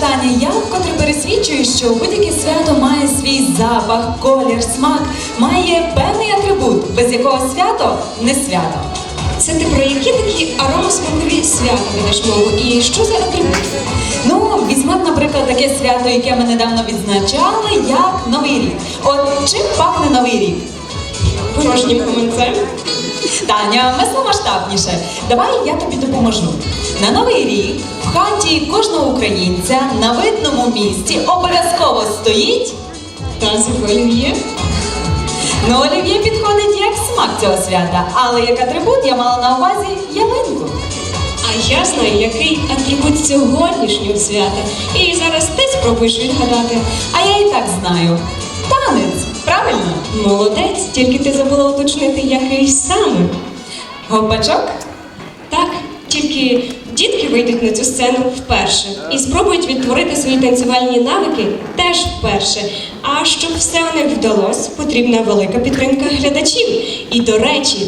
Таня, я вкотре пересвідчую, що будь-яке свято має свій запах, колір, смак, має певний атрибут, без якого свято не свято. Це ти про які такі аромасмакові свята ведеш мову? І що за атрибут? Ну, візьмемо, наприклад, таке свято, яке ми недавно відзначали, як Новий рік. От чим пахне Новий рік? Порожнім коментарем? Таня, мисло масштабніше. Давай я тобі допоможу. На новий рік в хаті кожного українця на видному місці обов'язково стоїть. Та з олів'є. Ну, олів'є підходить як смак цього свята, але як атрибут я мала на увазі ялинку. А я знаю, який атрибут сьогоднішнього свята. І зараз ти спробуєш відгадати. А я і так знаю. Танець? Молодець, тільки ти забула уточнити, який саме. Гопачок? Так, тільки дітки вийдуть на цю сцену вперше і спробують відтворити свої танцювальні навики теж вперше. А щоб все у них вдалося, потрібна велика підтримка глядачів. І до речі,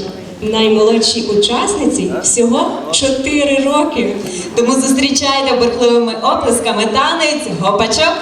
наймолодшій учасниці всього 4 роки. Тому зустрічайте бурхливими оплесками танець, гопачок.